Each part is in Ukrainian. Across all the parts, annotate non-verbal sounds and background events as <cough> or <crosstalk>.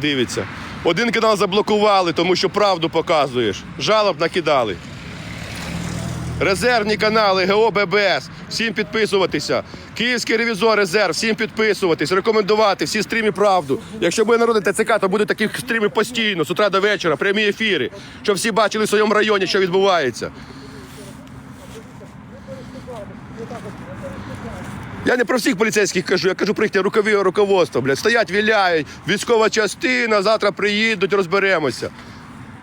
дивиться. Один канал заблокували, тому що правду показуєш. Жалоб накидали. Резервні канали ГО ББС. Всім підписуватися. Київський ревізор резерв, всім підписуватись, рекомендувати, всі стріми правду. Якщо буде народний ТЦК, то будуть такі стріми постійно, з утра до вечора, прямі ефіри, щоб всі бачили в своєму районі, що відбувається. Я не про всіх поліцейських кажу, я кажу про їхнє рукові руководство. Блядь. Стоять, віляють, військова частина, завтра приїдуть, розберемося.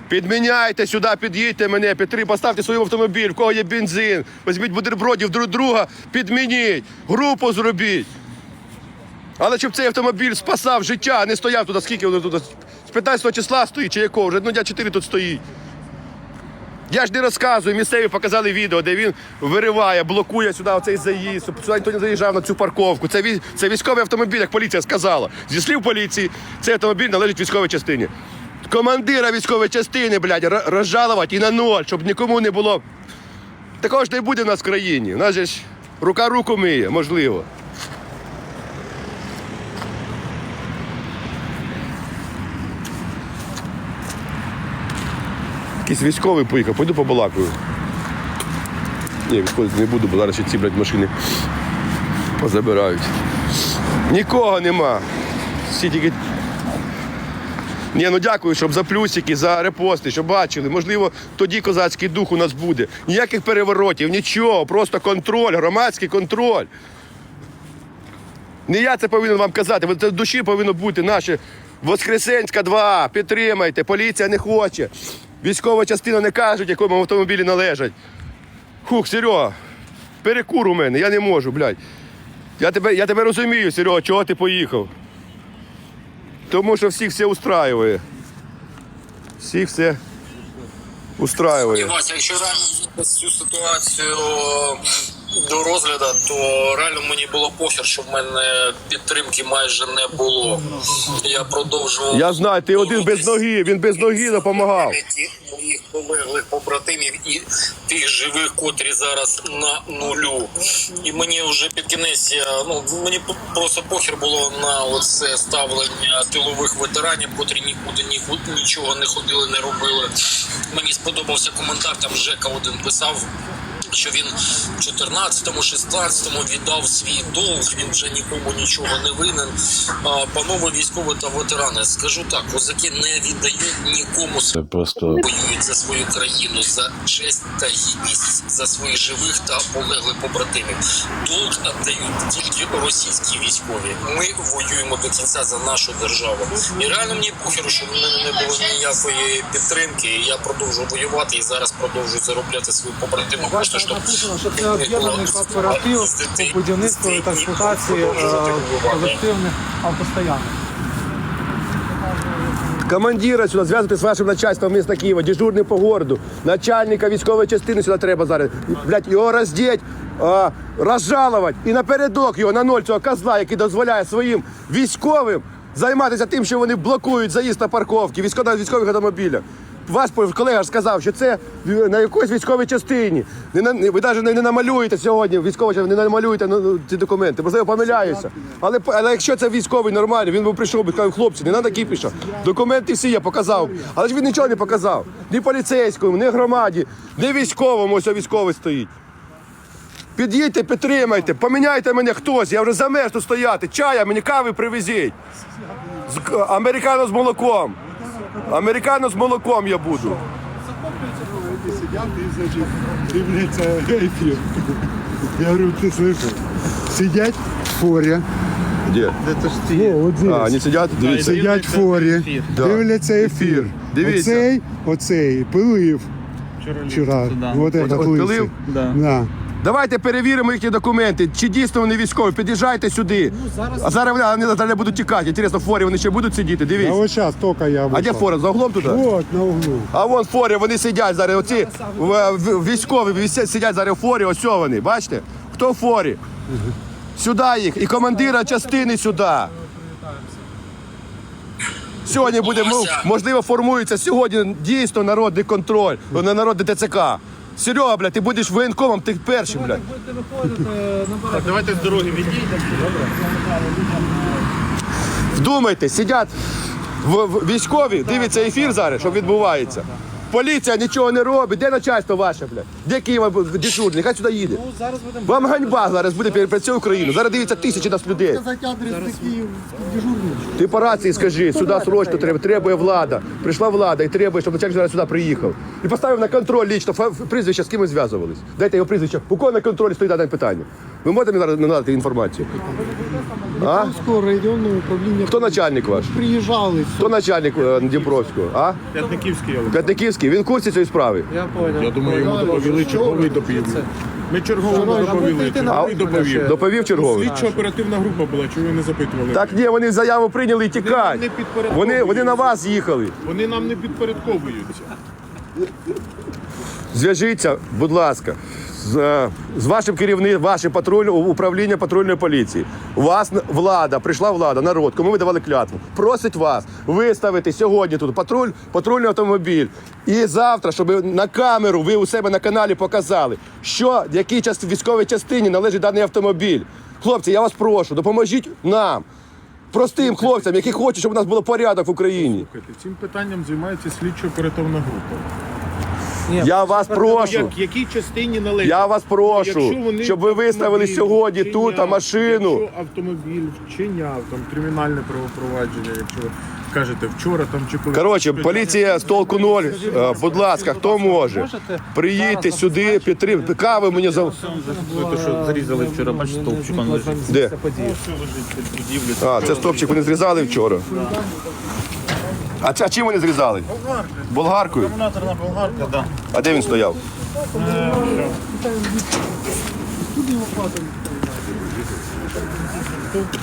Підміняйте сюди, під'їдьте мене, підтри, поставте свій автомобіль, в кого є бензин, візьміть бутербродів друг друга, підмініть, групу зробіть. Але щоб цей автомобіль спасав життя, не стояв туди, скільки воно тут? З 15 числа стоїть чи якого? Вже ну, дня 4 тут стоїть. Я ж не розказую, місцеві показали відео, де він вириває, блокує сюди оцей заїзд, сюди ніхто не заїжджав на цю парковку. Це, вій- це військовий автомобіль, як поліція сказала. Зі слів поліції, цей автомобіль належить військовій частині. Командира військової частини, блядь, розжалувати і на ноль, щоб нікому не було. Такого ж не буде в нас в країні. У нас ж рука руку миє, можливо. Якийсь військовий поїхав, пойду побалакаю. Ні, відходити не буду, бо зараз ще ці, блядь, машини позабирають. Нікого нема. Всі тільки. Ні, ну дякую, щоб за плюсики, за репости, щоб бачили. Можливо, тоді козацький дух у нас буде. Ніяких переворотів, нічого, просто контроль, громадський контроль. Не я це повинен вам казати, це в душі повинно бути наше Воскресенська 2, підтримайте, поліція не хоче. Військова частина не кажуть, якому автомобілі належать. Хух, Серега, перекур у мене, я не можу, блядь. Я тебе, я тебе розумію, Серега, чого ти поїхав. Тому що всіх все устраює. Всіх все устраює. Вася, якщо реально цю ситуацію до розгляду, то реально мені було похер, що в мене підтримки майже не було. Я продовжував. Я знаю, ти один без ноги, він без ноги допомагав. Моїх полеглих побратимів і тих живих, котрі зараз на нулю. І мені вже під кінець я, ну мені просто похер було на оце ставлення тилових ветеранів, котрі нікуди нікуди нічого не ходили, не робили. Мені сподобався коментар. Там Жека один писав. Що він в 14-му, 16-му віддав свій долг, він вже нікому нічого не винен. А, панове військові та ветерани, скажу так, козаки не віддають нікому Це просто воюють за свою країну, за честь та гідність, за своїх живих та полеглих побратимів. Долг віддають тільки російські військові. Ми воюємо до кінця за нашу державу. І реально мені похеру, що в мене не було ніякої підтримки. І я продовжую воювати і зараз продовжую заробляти свої побратимам. Написано, що це об'єднаний кооператив по будівництву та експлуатації е, колективних автостоянок. Командира сюди зв'язати з вашим начальством міста Києва, дежурний по городу, начальника військової частини сюди треба зараз. Блять, його роздіть, розжалувати і напередок його на ноль цього козла, який дозволяє своїм військовим займатися тим, що вони блокують заїзд на парковки, військо- на військових автомобілях. Ваш колега ж сказав, що це на якоїсь військовій частині. Не на, ви навіть не, намалюєте сьогодні, військова частина, не намалюєте ну, ці документи. Можливо, помиляюся. Але, але якщо це військовий нормальний, він би прийшов би сказав, хлопці, не треба кіпіша. Документи всі я показав. Але ж він нічого не показав. Ні поліцейському, ні громаді, ні військовому, ось військовий стоїть. Під'їдьте, підтримайте, поміняйте мене хтось, я вже замерз тут стояти. Чая, мені кави привезіть. З, американо з молоком. Американо з молоком я буду. сидят и, значит, дивляться эфир. Я говорю, ты слышал? Сидят в форе. Де? О, вот здесь. А, вони сидять, дивіться. Сидять в форі, Да. дивляться ефір. Дивіться. Оцей, оцей пилив вчора. Вот От- этот от лисий. пилив? Да. Да. Давайте перевіримо їхні документи, чи дійсно вони військові. Під'їжджайте сюди. А зараз вони, вони далі будуть тікати. Інтересно, в форі вони ще будуть сидіти. А Дивіться. вот сейчас только я А де вышел. фора? За углом туди? Вот, на углу. А вон в форі, вони сидять зараз. Оці в- в- військові сидять зараз в форі, ось вони. Бачите? Хто в форі? Сюди їх. І командира частини сюди. Сьогодні буде, мо- можливо, формується сьогодні дійсно народний контроль, на народний ТЦК. Серега, блядь, ти будеш воєнкомом, ти першим, блядь. Так. Давайте з дороги відійдемо. Вдумайте, сидять В, в військові дивиться ефір зараз, що відбувається. Поліція нічого не робить. Де начальство ваше, блядь? Де Києва дежурний? Хай сюди їде. Ну, зараз будемо Вам ганьба зараз буде перед всю Україну. Зараз дивиться тисячі нас людей. Сказати адрес такий дежурний. Ти по рації скажи, сюди срочно треба, требує влада. Прийшла влада і требує, щоб начальник зараз сюди приїхав. І поставив на контроль лічно прізвище, з ким ви зв'язувались. Дайте його прізвище. У кого на контролі стоїть дане питання? Ви можете мені зараз надати інформацію? А? Дніпровського районного управління. Хто начальник ваш? Приїжджали. Хто начальник е, Дніпровського? А? П'ятниківський я П'ятниківський? Він в курсі цієї справи? Я понял. Я думаю, йому доповіли, черговий доповів. Ми черговому доповіли, черговий доповів. Доповів черговий? Слідчо оперативна група була, чого ви не запитували? Так ні, вони заяву прийняли і тікають. не підпорядковуються. Вони, вони на вас їхали. Вони нам не підпорядковуються. Зв'яжіться, будь ласка, з, е, з вашим керівником, вашим патруль, управління патрульної поліції. У вас влада, прийшла влада, народ, кому ви давали клятву. Просить вас виставити сьогодні тут патруль, патрульний автомобіль. І завтра, щоб на камеру ви у себе на каналі показали, що якій част, військовій частині належить даний автомобіль. Хлопці, я вас прошу, допоможіть нам. Простим хлопцям, які хочуть, щоб у нас було порядок в Україні. Слухайте, Цим питанням займається слідчо оперативна група. Ні, Я вас прошу. Як, якій частині належить? Я вас прошу, вони щоб ви виставили сьогодні тут вчиняв, машину. Якщо автомобіль вчиняв там кримінальне правопровадження, якщо ви кажете вчора там чи коли Коротше, поліція з толку ноль. Е, Будь ласка, хто може? Приїдьте сюди, підтримайте. Кави мені за. Те, що зрізали вчора, бачите, стовпчик он лежить. Де? Будівлю. А, це стопчик вони зрізали вчора. А а чим вони зрізали? Болгаркою? Акумуляторна болгарка, да. А де він стояв?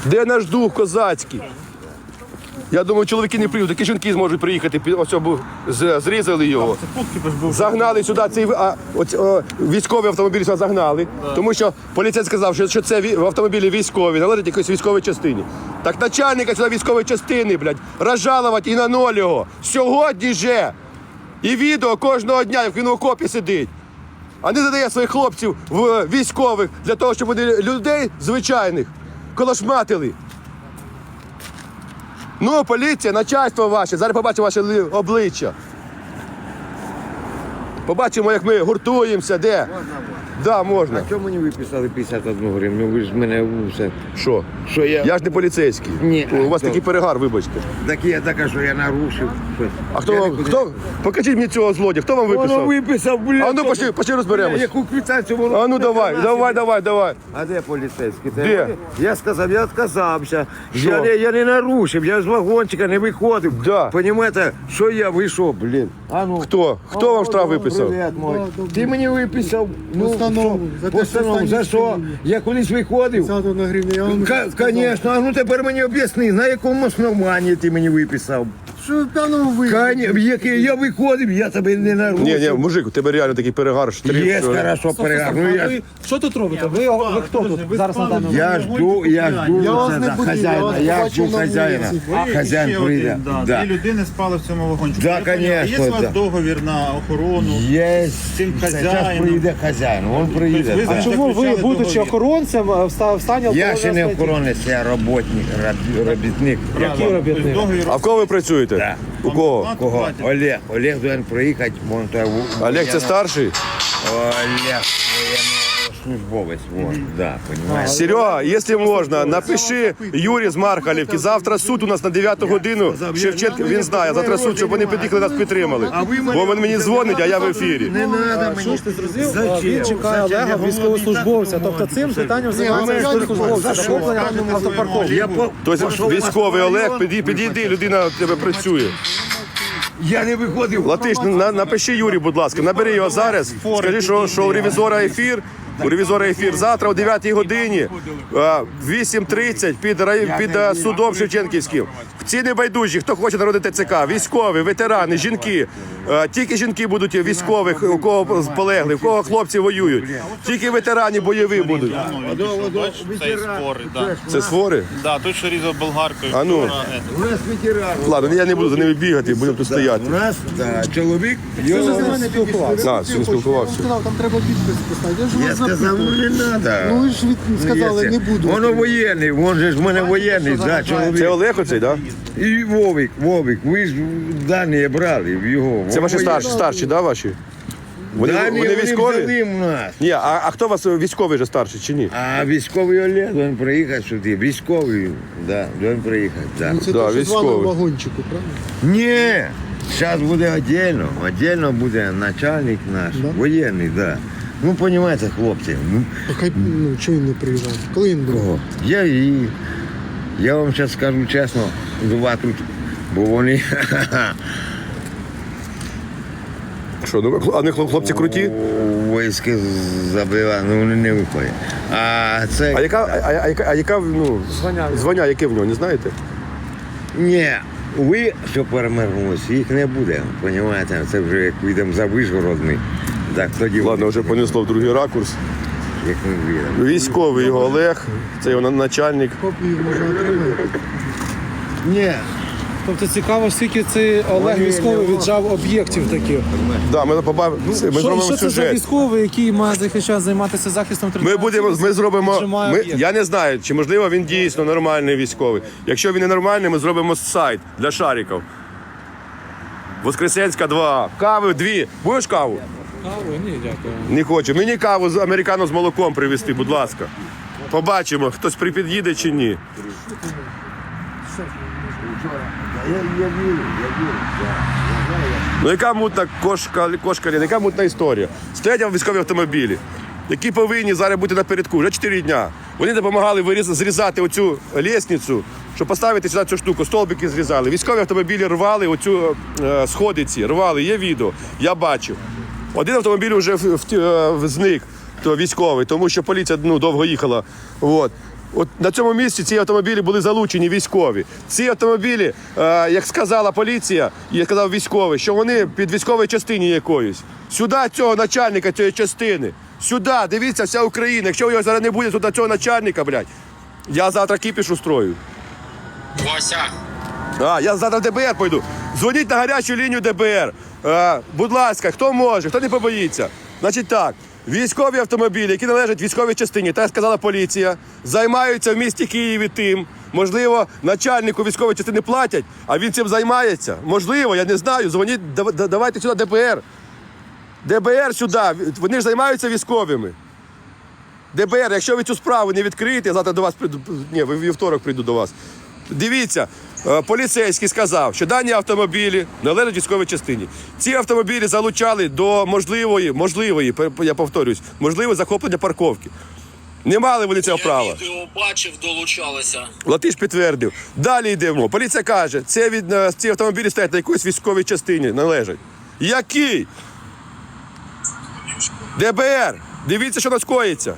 Де наш дух козацький? Я думаю, чоловіки не приїдуть, такі жінки зможуть приїхати. пі- Ось бу- з- зрізали його. Загнали сюди цей а, оць, о, військовий автомобіль сюди загнали, тому що поліцейський сказав, що, що це ві- в автомобілі військові, належить якоїсь військовій частині. Так начальника сюди військової частини, блядь, розжалувати і на ноль його. Сьогодні же. І відео кожного дня, як він в окопі сидить. А не задає своїх хлопців в військових для того, щоб вони людей звичайних колошматили. Ну, поліція, начальство ваше, зараз побачимо ваше обличчя. Побачимо, як ми гуртуємося, де. Да, можна. А Чому мені виписали 51 гривню? Ви ж мене ну, все. Що? Що я. Я ж не поліцейський. Ні. У вас Хто? такий перегар, вибачте. Так я така, що я нарушив. А хто вам? Хто? Покажіть мені цього злодія. Хто вам Воно виписав? виписав, блядь. А ну пошли, пошли розберемось. Яку квитанцію воно? А ну давай, давай, давай, давай. А де поліцейський? Це Де? вони? Я сказав, я відказався. Що? Я не, я не нарушив, я з вагончика не виходив. Да. Понімаєте, що я вийшов, блін. А ну. Хто? Хто вам штраф виписав? Привіт, мой. Ти мені виписав ну, Постанову. За те, що Постанову. За що? Я колись виходив. 50 на гривні. Я вам Ка- а ну тепер мені об'ясни, на якому основанні ти мені виписав? Що п'яному ви? Кані, в я виходив, я тебе не нарушив. Ні, ні, мужик, у тебе реально такий перегар, штрих. Є, хорошо, перегар. Ну, я, що тут робите? Ви, ви хто тут зараз на даному? я жду, я жду Я вас не це, будив, я хазяїна, вас я побачив жду на хазяїна. вулиці. Хазяїн прийде. да. Да. Дві людини спали в цьому вагончику. Да, Я поняв. конечно, Є у вас да. договір на охорону? Є, цим зараз хазяїном. прийде хазяїн, він приїде. Тобто ви. А чому ви, Заключали будучи договір. охоронцем, в ста- в стані Я ще не охоронець, я роботник, раб- робітник. Який робітник? Тобто договір А в кого ви працюєте? Да. У кого? Кого? Олег. Олег повинен в- Олег це старший? Олег, воєннослужбовець, вон, да, понимаєш? Серега, якщо можна, напиши Юрі з Мархалівки. Завтра суд у нас на 9 годину. Шевченко, він знає. Завтра суд, щоб вони під'їхали нас підтримали. Бо він мені дзвонить, а я в ефірі. Не треба мені. ж ти зрозумів? Він чекає Олега, військовослужбовця. Тобто цим питанням займається військовослужбовця. Захоплення автопарковки. Я по- Тобто військовий Олег, підійди, людина тебе працює. Я не виходив. Латиш, на- напиши Юрі, будь ласка, набери його зараз. Скажи, що, що у ревізора ефір. У ревізора ефір завтра о 9 годині, е, в 8.30 під, рай- під е, судом Шевченківським. Ці небайдужі, хто хоче народити ТЦК, військові, ветерани, жінки. Е, Тільки жінки будуть військових, у кого полегли, у кого хлопці воюють. Тільки ветерані бойові будуть. Цей спор, да. Це свори? Да, той, що різав болгаркою. А ну. е, У нас ветеран. Ладно, я не буду за ними бігати, будемо тут стояти. У нас чоловік. Ти вже з ними спілкувався. Спілкувався. Сказав, там треба підпис поставити. Вас сказав, ну не треба. Ну ви ж від... сказали, не буду. Воно воєнний, він же ж в мене воєнний, да, чоловік. Це Олег оцей, так? І Вовик, Вовик, ви ж дані брали в його. Це ваші старші, старші, да, ваші? Вони, Дані вони військові? взяли в нас. Ні, а, а хто у вас військовий же старший чи ні? А військовий Олег, він приїхав сюди. Військовий, да, він приїхав, да. Ну, це Да, те, що з вами військовий. в вагончику, правильно? Ні, зараз буде віддільно. Віддільно буде начальник наш, Да? воєнний, да. Ну, розумієте, хлопці, ну, А хай, ну, чого він не приїжджав? Коли він був? кого? Я і я вам зараз скажу чесно, два тут, бо вони <laughs> Що, ну, а не хлоп- хлопці круті? у військи забила, ну вони не виходять. А це А яка, а, а, яка, а яка ну, Звання. звання, яке в нього, не знаєте? ні, ви, що перемирнулися, їх не буде. Понімаєте, це вже як підемо за Вишгородний. Так тоді Ладно, вже понесло в другий ракурс. як ми віримо. Військовий його Олег, це його начальник. Копію можна отримати. Ні, Тобто цікаво, скільки цей Олег військовий віджав об'єктів таких. Да, ми, побав... це, ми що, зробимо що це за сюжет. військовий, який має захищати, займатися захистом Ми територіальної будемо, ми цілісності, зробимо. віджимає Ми, об'єкт? я не знаю, чи можливо він дійсно нормальний військовий. Якщо він не нормальний, ми зробимо сайт для шариків. Воскресенська 2. Кави дві. Будеш каву? Каву? Ні, дякую. Не хочу. Мені каву з американо з молоком привезти, будь ласка. Побачимо, хтось припід'їде чи ні. Ну яка мутна кошка, кошка, яка мутна історія? Стоять військові автомобілі, які повинні зараз бути напередку вже 4 дня. Вони допомагали виріз, зрізати оцю лісницю, щоб поставити сюди цю штуку, столбики зрізали. Військові автомобілі рвали оцю е, сходиці, рвали, є відео, я бачив. Один автомобіль вже в, в, е, зник, то військовий, тому що поліція ну, довго їхала. От. От на цьому місці ці автомобілі були залучені військові. Ці автомобілі, е, як сказала поліція, як сказав військовий, що вони під військовою частині якоюсь. Сюди цього начальника цієї частини. Сюди, дивіться, вся Україна. Якщо його зараз не буде тут цього начальника, блядь, я завтра кіпіш устрою. Вася, А, я завтра в ДБР пойду. Дзвоніть на гарячу лінію ДБР. Е, будь ласка, хто може, хто не побоїться. Значить так, військові автомобілі, які належать військовій частині, так сказала поліція, займаються в місті Києві тим. Можливо, начальнику військової частини платять, а він цим займається. Можливо, я не знаю. Дзвоніть, давайте сюди ДБР. ДБР сюди. Вони ж займаються військовими. ДБР, якщо ви цю справу не відкриєте, я завтра до вас прийду. Ні, вівторок прийду до вас. Дивіться, поліцейський сказав, що дані автомобілі належать військовій частині. Ці автомобілі залучали до можливої, можливої, я повторюсь, можливої захоплення парковки. Не мали вони цього я права. відео бачив, долучалися. Латиш підтвердив. Далі йдемо. Поліція каже, це від е, ці автомобілі стоять на якоїсь військовій частині належать. Який? ДБР. Дивіться, що нас коїться.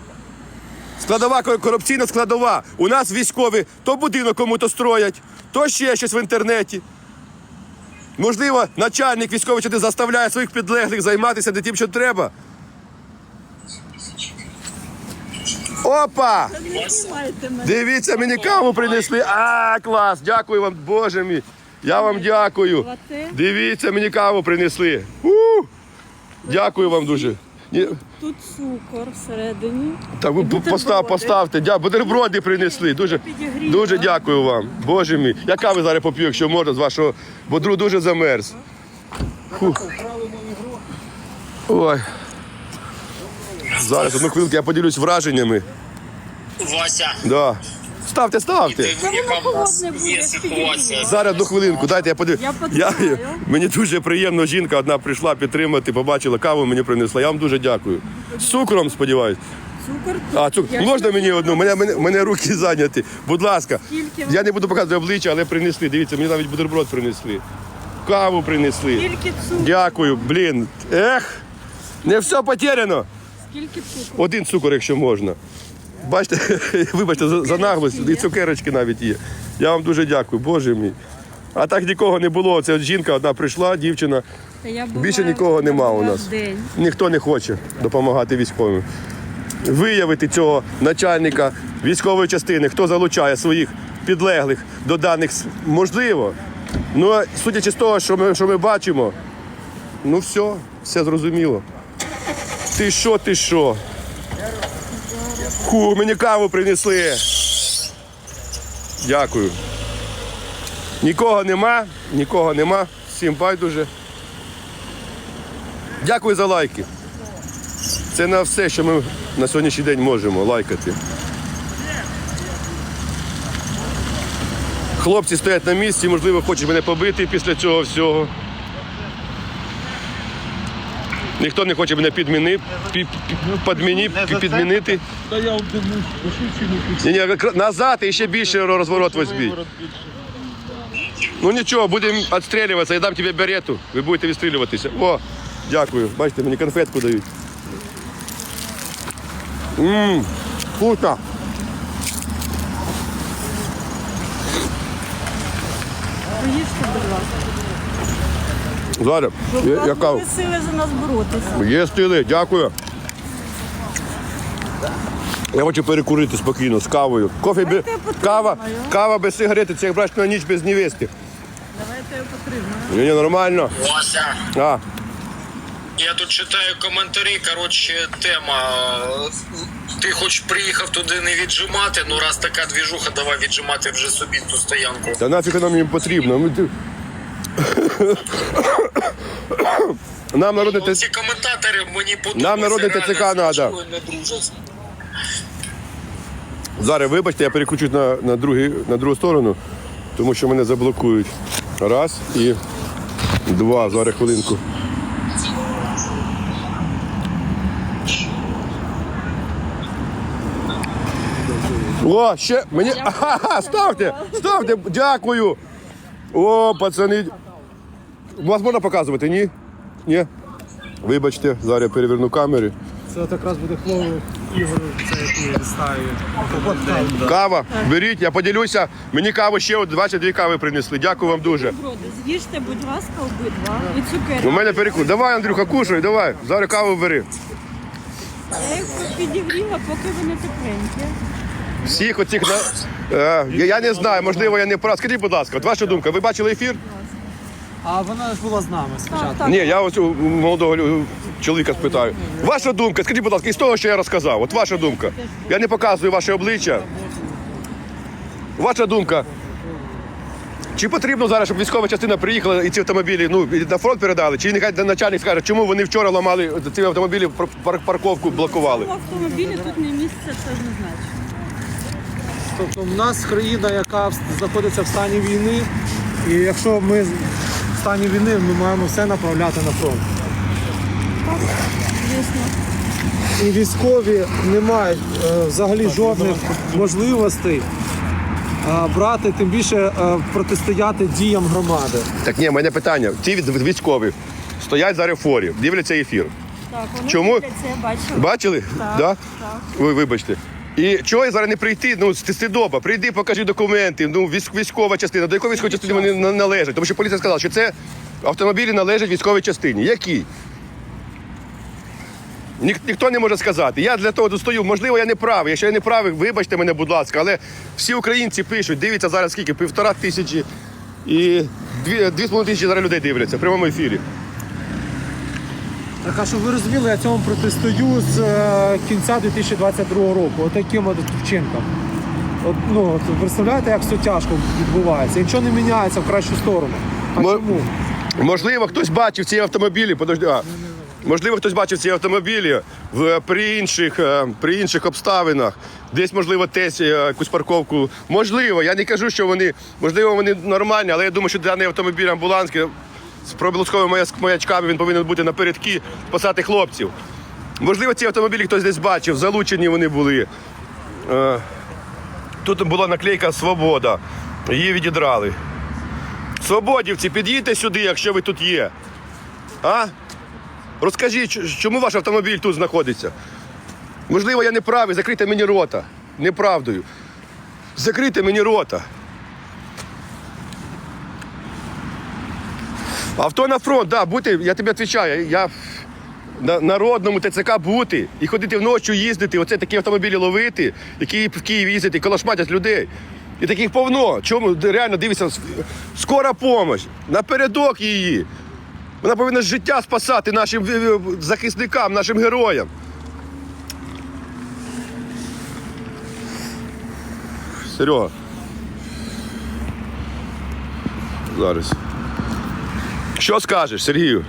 Складова корупційна складова. У нас військові то будинок кому-то строять, то ще щось в інтернеті. Можливо, начальник військової частини заставляє своїх підлеглих займатися не тим, що треба. Опа! Дивіться, мені каву принесли. А, клас! Дякую вам, Боже мій. Я вам дякую. Дивіться, мені каву принесли. У! Дякую вам дуже. Ні, Тут цукор всередині. Так, ви бутерброди. постав, поставте. Дя, бутерброди принесли. Дуже, Підігріла. дуже дякую вам. Боже мій. Я кави зараз поп'ю, якщо можна, з вашого, бо друг дуже замерз. Фух. Ой. Зараз одну хвилинку я поділюсь враженнями. Вася, Да. Ставте, ставте. ти, яка в нас холодне буде, є ситуація. Зараз одну хвилинку, дайте я подивлюсь. Я потримаю. мені дуже приємно, жінка одна прийшла підтримати, побачила каву, мені принесла. Я вам дуже дякую. З цукром, сподіваюсь. Цукор А, цукор. Я Можна мені одну? Мене, мене, мене руки зайняті. Будь ласка. Скільки ви- Я не буду показувати обличчя, але принесли. Дивіться, мені навіть бутерброд принесли. Каву принесли. Скільки цукру? Дякую, блін. Ех, не все потеряно. Скільки цукру? Один цукор, якщо можна. Бачите, <laughs> вибачте за, за наглость, і цукерочки навіть є. Я вам дуже дякую, Боже мій. А так нікого не було. Це от жінка одна прийшла, дівчина. Я Більше нікого нема у нас. День. Ніхто не хоче допомагати військовим. Виявити цього начальника військової частини, хто залучає своїх підлеглих до даних можливо. Ну, судячи з того, що ми, що ми бачимо, ну все, все зрозуміло. Ти що, ти що? Ху, мені каву принесли. Дякую. Нікого нема, нікого нема. Всім байдуже. Дякую за лайки. Це на все, що ми на сьогоднішній день можемо лайкати. Хлопці стоять на місці, можливо, хочуть мене побити після цього всього. Ніхто не хоче мене підміни, пі, пі- підмінити. Та я. Ні, ні, назад і ще більше розворот возьміть. Ну нічого, будемо відстрілюватися, я дам тобі берету, ви будете відстрілюватися. О, дякую. Бачите, мені конфетку дають. Ммм, вкусно. Поїжте, будь ласка. Зараз, Щоб у я, яка були сили за нас боротися. є стили, дякую. Я хочу перекурити спокійно з кавою. Кофе без Давайте я потримаю. кава, кава без сигарети, це як брати на ніч без невести. Давайте я потримаю. Ні, ні, нормально. Вася. А, Я тут читаю коментарі. Коротше, тема. Ти хоч приїхав туди не віджимати, ну раз така двіжуха, давай віджимати вже собі ту стоянку. та нафіг воно мені потрібно. Ми ти- <coughs> Нам народний те- Ці коментатори мені подобаються. Нам народний ТЦК дружать. Зараз вибачте, я переключусь на, на, другий, на другу сторону, тому що мене заблокують. Раз і два. Зараз хвилинку. О, ще мені. <laughs> Ага, ставте! Ставте! Дякую! О, пацани. Вас можна показувати, ні? Ні? Вибачте, зараз я переверну камери. Це от якраз буде хлопець Ігор, це який ставить. Кава, беріть, я поділюся. Мені каву ще от 22 кави принесли. Дякую вам дуже. З'їжте, будь ласка, обидва. І цукерки. У мене перекус. Давай, Андрюха, кушай, давай. Зараз каву бери. Я їх підігріла, поки вони тепленькі. Всіх оцих на. Е, я, я не знаю, можливо, я не прав. Скажіть, будь ласка, от ваша думка, ви бачили ефір? А вона ж була з нами спочатку. Так, так. Ні, я ось у молодого лю- чоловіка спитаю. Ваша думка, скажіть, будь ласка, із того, що я розказав, от ваша думка. Я не показую ваше обличчя. Ваша думка. Чи потрібно зараз, щоб військова частина приїхала і ці автомобілі ну, і на фронт передали? Чи нехай начальник скаже, чому вони вчора ламали ці автомобілі, пар- пар- парковку блокували? В автомобілі тут не місце, це однозначно. Тобто в нас країна, яка в- знаходиться в стані війни, і якщо ми стані війни, ми маємо все направляти на фронт. І військові не мають е, взагалі жодних можливостей е, брати, тим більше е, протистояти діям громади. Так ні, в мене питання. Ці від- військові стоять зараз в форі, дивляться ефір. Так, вони Чому? дивляться, я бачила. Бачили? Так, Да? так. Ви вибачте. І чого я зараз не прийти? Ну, стидоба, прийди, покажи документи. Ну, військова частина. До якої військової частини вони на- належать? Тому що поліція сказала, що це автомобілі належать військовій частині. Які? Ніх, ніхто не може сказати. Я для того достою. Можливо, я не правий. Якщо я не правий, вибачте мене, будь ласка. Але всі українці пишуть, дивіться зараз скільки, півтора тисячі і дві, дві з половиною тисячі зараз людей дивляться в прямому ефірі. Так, а щоб ви розуміли, я цьому протистою з е, кінця 2022 року. Отаким от вчинком. От, ну, от, представляєте, як все тяжко відбувається? І Нічого не міняється в кращу сторону. А Мо- чому? Можливо, хтось бачив ці автомобілі. Подожди, а. Можливо, хтось бачив ці автомобілі в, при, інших, е, при інших обставинах. Десь, можливо, десь е, якусь парковку. Можливо, я не кажу, що вони, можливо, вони нормальні, але я думаю, що даний автомобіль амбуланський з проблисковими маячками він повинен бути напередки, спасати хлопців. Можливо, ці автомобілі хтось десь бачив, залучені вони були. Е, Тут була наклейка Свобода. Її відідрали. Свободівці, під'їдьте сюди, якщо ви тут є. А? Розкажіть, чому ваш автомобіль тут знаходиться? Можливо, я не правий, закрийте мені рота. Неправдою. Закрийте мені рота. Авто на фронт, да, бути, я тобі відповідаю, я на народному ТЦК бути і ходити вночі їздити, оце такі автомобілі ловити, які в Київ їздять і колошматять людей. І таких повно. Чому реально дивиться, скора допомога, напередок її. Вона повинна життя спасати нашим захисникам, нашим героям. Серега. Зараз. Що скажеш, Сергію?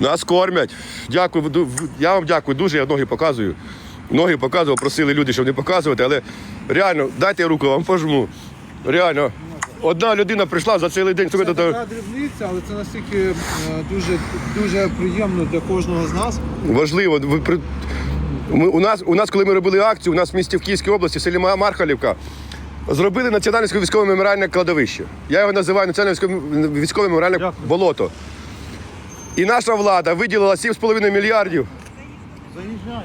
Нас кормять. Дякую. Я вам дякую дуже, я ноги показую. Ноги показував, просили люди, щоб не показувати, але реально, дайте руку вам пожму. Реально. Одна людина прийшла за цілий день. Це така дрібниця, але це настільки е, дуже, дуже приємно для кожного з нас. важливо. Ми, у, нас, у нас, коли ми робили акцію, у нас в місті в Київській області, в селі Мархалівка, зробили національне військове меморіальне кладовище. Я його називаю національне військове- меморіальне болото. І наша влада виділила 7,5 мільярдів.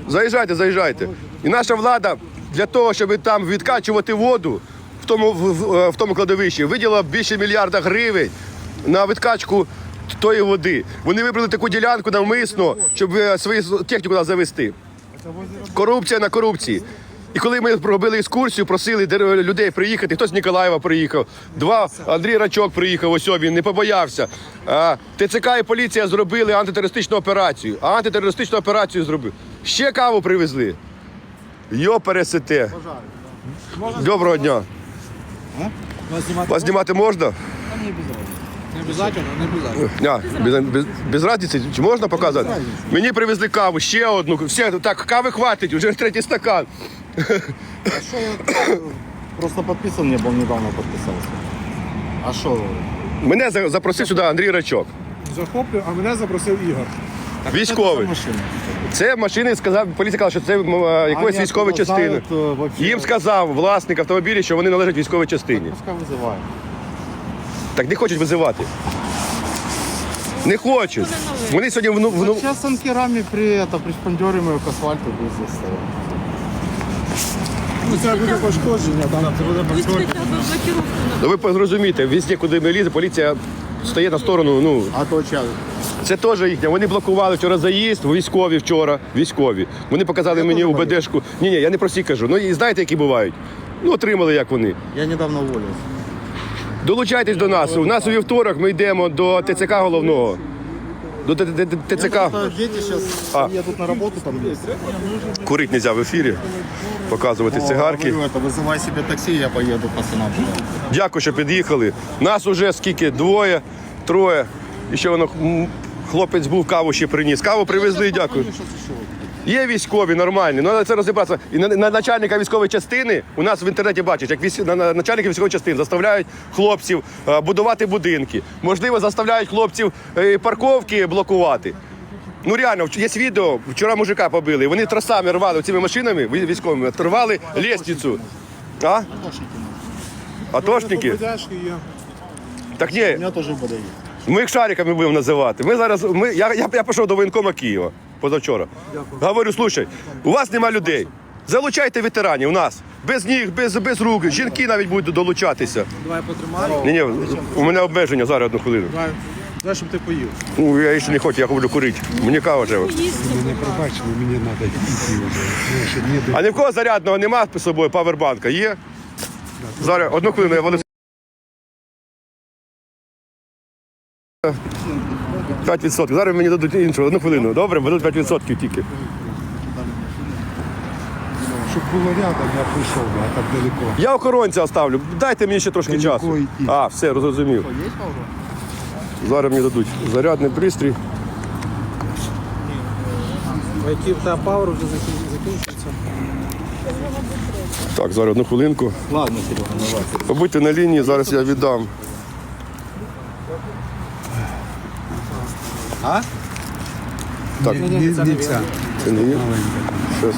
Заїжджайте, заїжджайте. І наша влада для того, щоб там відкачувати воду в тому, в, в- в тому кладовищі, виділила більше мільярда гривень на відкачку тої води. Вони вибрали таку ділянку навмисно, щоб е, свою техніку завести. Корупція на корупції. І коли ми робили екскурсію, просили людей приїхати, хтось з Ніколаєва приїхав, два Андрій Рачок приїхав, ось він не побоявся. ТЦК і поліція зробили антитерористичну операцію. А антитерористичну операцію зробив. Ще каву привезли. Йо пересете. Доброго дня. Вас знімати можна? не обов'язково, не. А, без, без, разниці, чи можна показати? Мені привезли каву, ще одну. Все, так, кави хватить, вже третій стакан. <coughs> Просто підписан не був, недавно підписався. А що? Мене за- запросив сюди Андрій Рачок. Захоплюю, а мене запросив Ігор. Військовий. Це машини сказав, поліція сказала, що це м, е, якоїсь військової частини. Їм сказав власник автомобіля, що вони належать військовій частині. Пускай визиває. Так не хочуть визивати. Не хочуть. Вони сьогодні вну, вну... Сейчас с анкерами при, это, приспондерим к асфальту стоять. Ну, це буде пошкодження, там Пусть хоча б блокировку Ну, ви зрозумієте, везде, куди ми ліземо, поліція стає на сторону. Ну, А то час. це теж їхня. Вони блокували вчора заїзд, військові вчора, військові. Вони показали мені УБДшку. Ні, ні, я не про всі кажу. Ну і знаєте, які бувають? Ну, отримали як вони. Я недавно уволився. Долучайтесь до нас. У нас у вівторок ми йдемо до ТЦК головного. До Т- Т- Т- ТЦК. Дети сейчас А. едут на работу там есть. Курить не можна в ефірі, показувати цигарки. Говорю, это, вызывай себе такси, я поеду пацанам. Дякую, що під'їхали. Нас уже скільки? Двоє, троє. І ще воно м, хлопець був, каву ще приніс. Каву привезли, дякую. Є військові нормальні, ну але це розібратися. І на, на начальника військової частини у нас в інтернеті бачать, як військ, на, на, начальники військової частини заставляють хлопців е, будувати будинки. Можливо, заставляють хлопців е, парковки блокувати. Ну реально, є відео, вчора мужика побили. Вони тросами рвали цими машинами військовими, рвали лестницю. А? Атошники? Так ні, ми їх шариками будемо називати. Ми зараз, ми, я, я, я пішов до воєнкома Києва позавчора. Говорю, слушай, у вас нема людей. Залучайте ветеранів у нас. Без ніг, без, без рук. Жінки навіть будуть долучатися. Давай потримай. Ні, ні, у мене обмеження зараз одну хвилину. Давай, щоб ти поїв. Ну, я ще не хочу, я хочу курити. Мені кава треба. Мене пробачили, мені треба йти вже. Ну, А ні в кого зарядного нема з собою павербанка? Є? Зараз одну хвилину, я воду. 5%. Зараз мені дадуть іншу. Одну хвилину. Добре, дадуть 5% тільки. щоб було рядом, я прийшов, а так далеко. Я охоронця оставлю. Дайте мені ще трошки Далеко часу. йти. А, все, зрозумів. Зараз мені дадуть зарядний пристрій. Який в тебе пауер вже закін- закінчується. Так, зараз одну хвилинку. Ладно, Серега, давай. Побудьте на лінії, зараз я віддам. А? Так, Ні, ні, ні, ця. це не є. Щас.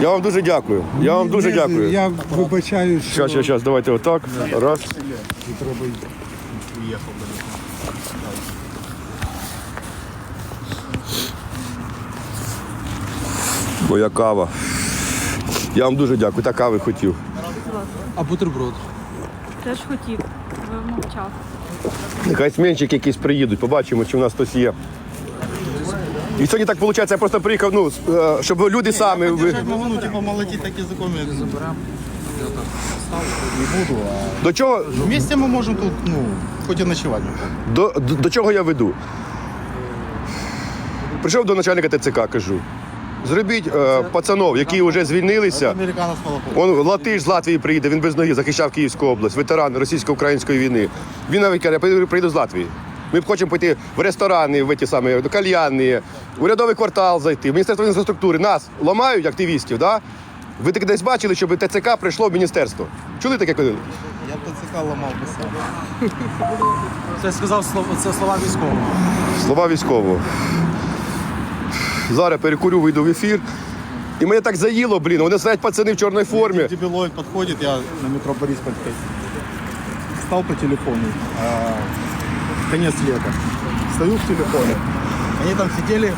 Я вам дуже дякую. Я вам дуже Ні, дякую. Я вибачаю, що Зараз, зараз, зараз, давайте отак. Раз. Моя кава. Я вам дуже дякую. Та кави хотів. А бутерброд? Теж хотів. Ви мовчав. Нехай сменщики якісь приїдуть, побачимо, чи у нас хтось є. І сьогодні так виходить, я просто приїхав, ну, е, щоб люди самі. Держать могу, ну типа молотить так языком я. Не буду, а До чого, вместе мы можем тут, ну, хоть и ночевать. не буду. до, до, до чого я веду? Прийшов до начальника ТЦК, кажу. Зробіть е, пацанов, які вже звільнилися. Он Латиш з Латвії приїде, він без ноги захищав Київську область, ветеран російсько-української війни. Він навіть каже, «Я приїду з Латвії. Ми б хочемо піти в ресторани, в ті самі до кальянні, в урядовий квартал зайти, в Міністерство інфраструктури. Нас ламають, активістів, да? Ви так десь бачили, щоб ТЦК прийшло в міністерство? Чули таке? коли? Я б ТЦК ломал бы сам. Це сказав це слова військового. Слова військового. Зараз перекурю, вийду в ефір. І мене так заїло, блін. Вони стоять пацани в чорній формі. Дебилоид подходит, я на метро Борисполь Стал по телефону. а, конец лета. Стою в телефоне. Они там сидели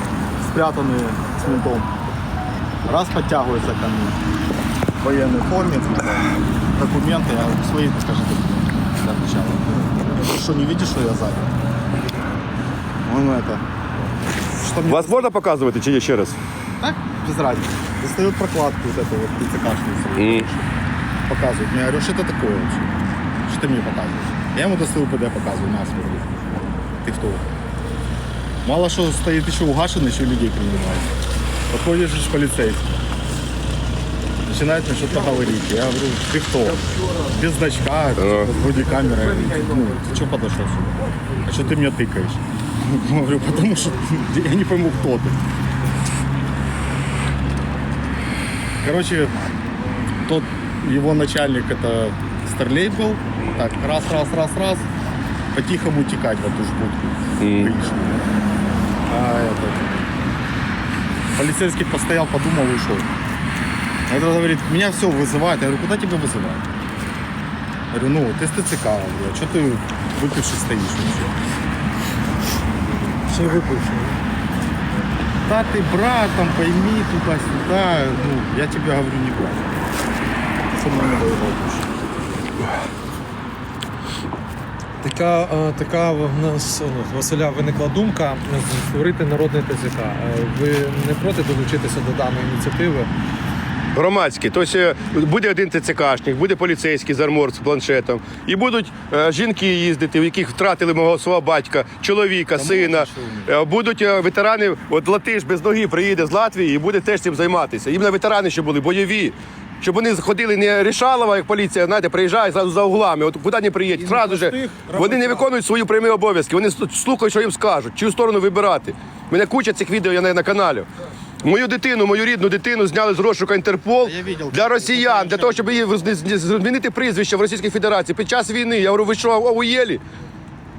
спрятанные с ментом. Раз подтягивается ко мне. В военной форме. типа, Документы, я говорю, свои покажи документы. Для начала. Ты что, не видишь, что я сзади? Он это... Что мне Вас можна показувати чи є ще раз? так, без разницы. Достает прокладку вот эту вот ТЦКшную. Показывает. Мне говорю, что это такое вообще? Что ты мне показываешь? Я ему достаю ПД показываю, на смотри. Ты кто? Мало что стоит еще угашенный, еще и людей принимает. Подходишь же полицейский. Начинает мне что-то говорить. Я говорю, ты кто? Без значка, типа, с бодикамерой. Я говорю, Ну, ты что подошел сюда? А что ты меня тыкаешь? <laughs> Говорю, потому что я не пойму, кто ты. Короче, тот его начальник это Старлей был. Так, раз, раз, раз, раз. По-тихому утекать в эту жбутку. гаишную. А этот полицейский постоял, подумал и ушел. Этот говорит, меня все вызывает. Я говорю, куда тебя вызывают? Я говорю, ну, ты с ТЦК. А что ты выпивший стоишь вообще? Ще й. Да ты брат, там пойми туда-сюда. Ну, я тебе говорю, не брат. Со мной не. Така, е, така в нас Василя виникла думка створити народне ТЦК. Е, Ви не проти долучитися до даної ініціативи? Громадські. Тобто е, буде один ТЦКшник, буде поліцейський з армор з планшетом. І будуть е, жінки їздити, в яких втратили мого свого батька, чоловіка, сина. Е, Будуть ветерани, от Латиш без ноги приїде з Латвії і буде теж цим займатися. Іменно ветерани, що були бойові. Щоб вони ходили не Рішалова, як поліція, знаєте, приїжджає зразу за углами. От куди не приїдуть, зразу же вони не виконують свої прямі обов'язки. Вони слухають, що їм скажуть, чию сторону вибирати. У мене куча цих відео є на, на каналі. Мою дитину, мою рідну дитину зняли з розшука Інтерпол Я для росіян, для того, щоб її змінити прізвище в Російській Федерації під час війни. Я говорю, ви що, уєлі?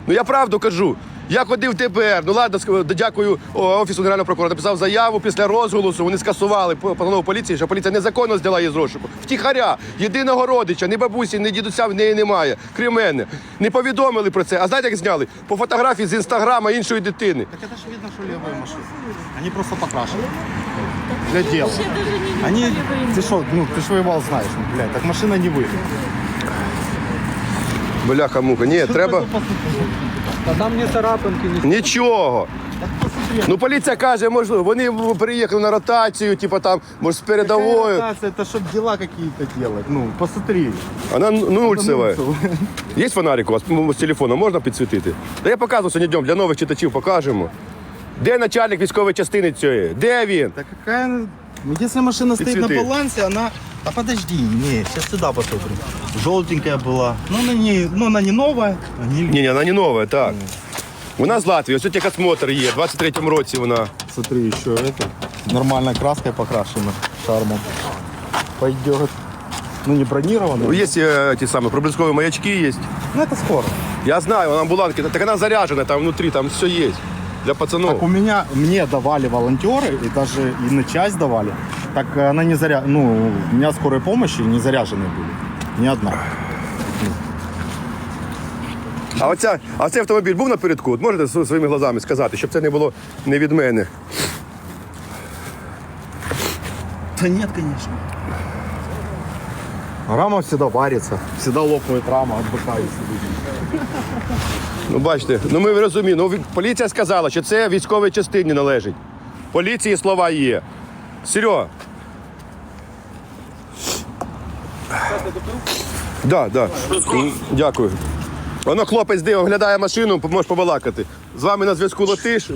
Ну я правду кажу. Я ходив в ТПР. Ну ладно, ск- дякую о, офісу генерального прокурора. Написав заяву після розголосу. Вони скасували по- постанову поліції, що поліція незаконно зняла її з розшуку. Втіхаря, єдиного родича, ні бабусі, ні дідуся в неї немає. Крім мене. Не повідомили про це. А знаєте, як зняли? По фотографії з інстаграма іншої дитини. Так это же видно, что левая машина. Они просто покрашены. Для дела. Ще даже не Они, їхали ты что, ну ты ж воевал, знаешь, ну, блядь, так машина не выйдет. Бляха муха. Ні, треба. Та там ні царапинки, ні Нічого. Ну поліція каже, можливо, вони приїхали на ротацію, типу там, може, з передовою. Ротация, это чтобы дела какие-то делать. Ну, посмотри. Вона нульцева. <laughs> Є фонарик у вас з телефону, можна підсвітити? Та я показую сьогодні днем, для нових читачів покажемо. Де начальник військової частини цієї? Де він? Да какая... она- Ну, Если машина стоит на цветы. балансе, она... А подожди, не, сейчас сюда посмотрим. Желтенькая была. Ну, она не, ну, она не новая. Они... Ні, ні, вона не нова, так. Вона з Латвії, ось тут техосмотр є, в 23-му році вона. Смотри, еще это. Нормальной краской покрашена. Шармом. Пойдет. Ну, не бронировано. Є е, ті самі проблискові маячки є. Ну, это скоро. Я знаю, вона амбулантки, так вона заряджена, там внутрі, там все є. Для пацанов. Так у меня, мне давали волонтеры, и даже и на часть давали. Так она не заря... Ну, у меня скорой помощи не заряженные были. Ни одна. А оця, а цей автомобіль був напередку? От можете зі своїми глазами сказати, щоб це не було не від мене. Да нет, конечно. Рама всегда варится. Всегда лопает рама от быка. если Ну, бачите, ну ми розуміємо. Ну, поліція сказала, що це військовій частині належить. Поліції слова є. Серега. Да, да. Дякую. Воно хлопець де оглядає машину, можеш побалакати. З вами на зв'язку Латиш.